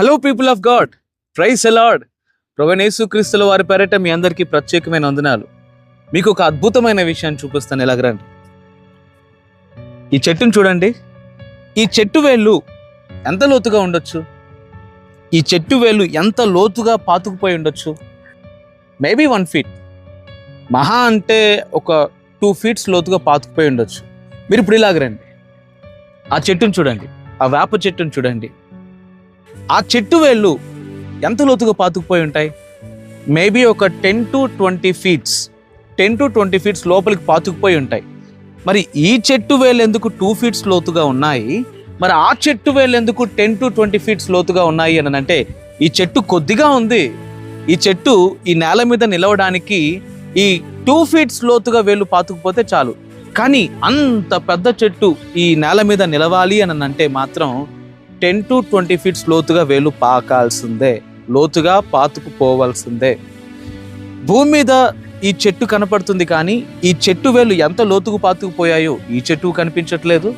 Hello people of God praise అలాడ్ ప్రొగనేసు క్రీస్తుల వారి పేరట మీ అందరికీ ప్రత్యేకమైన వందనాలు. మీకు ఒక అద్భుతమైన విషయాన్ని చూపిస్తాను. ఎలాగరండి ఈ చెట్టును చూడండి. ఈ చెట్టు వేళ్ళు ఎంత లోతుగా ఉండొచ్చు? ఈ చెట్టు వేళ్ళు ఎంత లోతుగా పాతుకుపోయి ఉండొచ్చు? మేబీ వన్ ఫీట్ మహా అంటే ఒక టూ ఫీట్స్ లోతుగా పాతుకుపోయి ఉండొచ్చు. మీరు ఇప్పుడు ఇలాగరండి ఆ చెట్టును చూడండి. ఆ వేప చెట్టును చూడండి. ఆ చెట్టు వేళ్ళు ఎంత లోతుగా పాతుకుపోయి ఉంటాయి? మేబీ ఒక ten to twenty feets ten to twenty feets లోపలికి పాతుకుపోయి ఉంటాయి. మరి ఈ చెట్టు వేళ్ళు ఎందుకు టూ ఫీట్స్ లోతుగా ఉన్నాయి? మరి ఆ చెట్టు వేళ్ళు ఎందుకు టెన్ టు ట్వంటీ ఫీట్స్ లోతుగా ఉన్నాయి అని అంటే ఈ చెట్టు కొద్దిగా ఉంది. ఈ చెట్టు ఈ నేల మీద నిలవడానికి ఈ టూ ఫీట్స్ లోతుగా వేళ్ళు పాతుకుపోతే చాలు. కానీ అంత పెద్ద చెట్టు ఈ నేల మీద నిలవాలి అని అంటే మాత్రం టెన్ టు ట్వంటీ ఫీట్స్ లోతుగా వేలు పాకాల్సిందే. లోతుగా పాతుకుపోవాల్సిందే. భూమి మీద ఈ చెట్టు కనపడుతుంది కానీ ఈ చెట్టు వేలు ఎంత లోతుకు పాతుకుపోయాయో ఈ చెట్టు కనిపించట్లేదు.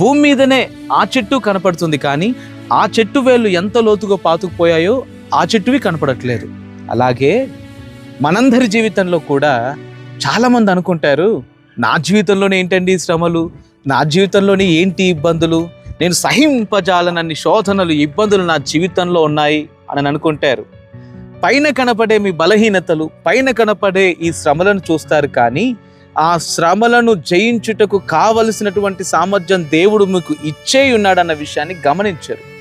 భూమి మీదనే ఆ చెట్టు కనపడుతుంది కానీ ఆ చెట్టు వేలు ఎంత లోతుగా పాతుకుపోయాయో ఆ చెట్టువి కనపడట్లేదు. అలాగే మనందరి జీవితంలో కూడా చాలామంది అనుకుంటారు నా జీవితంలోనే ఏంటండి శ్రమలు? నా జీవితంలోనే ఏంటి ఇబ్బందులు? నేను సహింపజాలనన్ని శోధనలు ఇబ్బందులు నా జీవితంలో ఉన్నాయి అని అనుకుంటారు. పైన కనపడే మీ బలహీనతలు పైన కనపడే ఈ శ్రమలను చూస్తారు కానీ ఆ శ్రమలను జయించుటకు కావలసినటువంటి సామర్థ్యం దేవుడు మీకు ఇచ్చే ఉన్నాడన్న విషయాన్ని గమనించారు.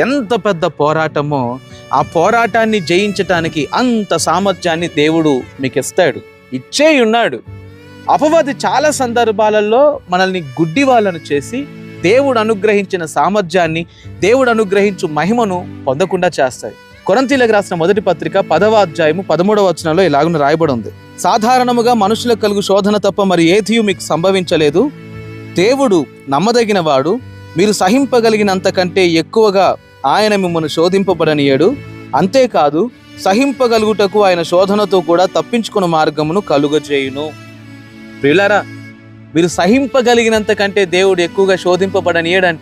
ఎంత పెద్ద పోరాటమో ఆ పోరాటాన్ని జయించటానికి అంత సామర్థ్యాన్ని దేవుడు మీకు ఇస్తాడు ఇచ్చే ఉన్నాడు. అపవాది చాలా సందర్భాలలో మనల్ని గుడ్డి వాళ్ళను చేసి దేవుడు అనుగ్రహించిన సామర్థ్యాన్ని దేవుడు అనుగ్రహించు మహిమను పొందకుండా చేస్తాయి. కొరంతీలకు రాసిన మొదటి పత్రిక పదవ అధ్యాయము పదమూడవ వచనంలో ఇలాగున రాయబడి ఉంది సాధారణముగా మనుషులకు కలుగు శోధన తప్ప మరి ఏదియు మీకు సంభవించలేదు? దేవుడు నమ్మదగిన వాడు మీరు సహింపగలిగినంతకంటే ఎక్కువగా ఆయన మిమ్మల్ని శోధింపబడనియడు. అంతేకాదు సహింపగలుగుటకు ఆయన శోధనతో కూడా తప్పించుకున్న మార్గమును కలుగజేయును. ప్రియులారా మీరు సహింపగలిగినంత కంటే దేవుడు ఎక్కువగా శోధింపబడనియడంట.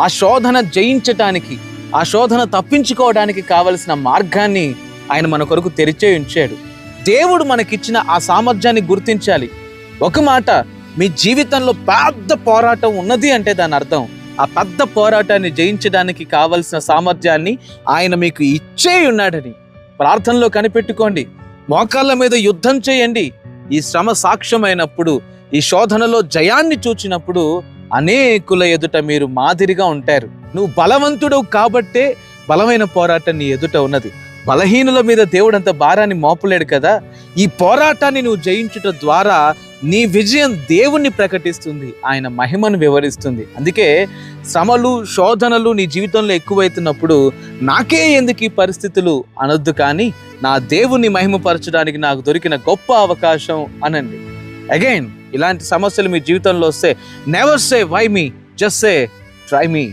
ఆ శోధన జయించటానికి ఆ శోధన తప్పించుకోవడానికి కావలసిన మార్గాన్ని ఆయన మన కొరకు తెరిచే ఉంచాడు. దేవుడు మనకిచ్చిన ఆ సామర్థ్యాన్ని గుర్తించాలి. ఒక మాట మీ జీవితంలో పెద్ద పోరాటం ఉన్నది అంటే దాని అర్థం. ఆ పెద్ద పోరాటాన్ని జయించడానికి కావలసిన సామర్థ్యాన్ని ఆయన మీకు ఇచ్చే ఉన్నాడని. ప్రార్థనలో కనిపెట్టుకోండి. మోకాళ్ళ మీద యుద్ధం చేయండి. ఈ శ్రమ సాక్ష్యమైనప్పుడు ఈ శోధనలో జయాన్ని చూచినప్పుడు అనేకుల ఎదుట మీరు మాదిరిగా ఉంటారు. నువ్వు బలవంతుడు కాబట్టే బలమైన పోరాటం నీ ఎదుట ఉన్నది. బలహీనుల మీద దేవుడు అంత భారాన్ని మోపలేడు కదా. ఈ పోరాటాన్ని నువ్వు జయించుట ద్వారా నీ విజయం దేవుణ్ణి ప్రకటిస్తుంది. ఆయన మహిమను వివరిస్తుంది. అందుకే శ్రమలు శోధనలు నీ జీవితంలో ఎక్కువైతున్నప్పుడు నాకే ఎందుకు ఈ పరిస్థితులు అనొద్దు కానీ నా దేవుణ్ణి మహిమపరచడానికి నాకు దొరికిన గొప్ప అవకాశం అనండి. అగైన్ ఇలాంటి సమస్యలు మీ జీవితంలో వస్తే never say why me just say try me